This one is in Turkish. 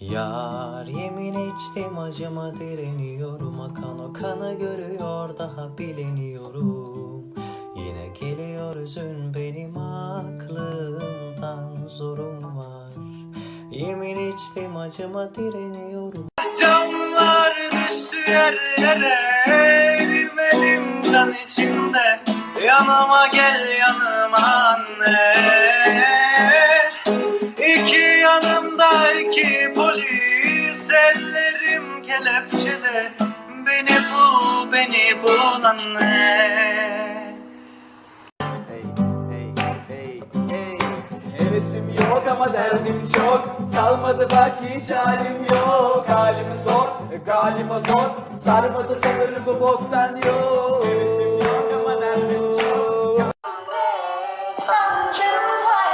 Yar yemin içtim acıma direniyorum. Akan o kanı görüyor daha bileniyorum Yine geliyor üzün benim aklımdan zorum var. Yemin içtim acıma direniyorum. Camlar düştü yerlere Elim elim kan içimde. Yanıma gel yanıma anne bence Beni bul, beni bul anne. Hey, yok ama derdim çok. Kalmadı bak hiç halim yok. Halimi sor, galima zor. Sarmadı sanırım bu boktan yok. Hevesim yok ama derdim çok. Sancım var.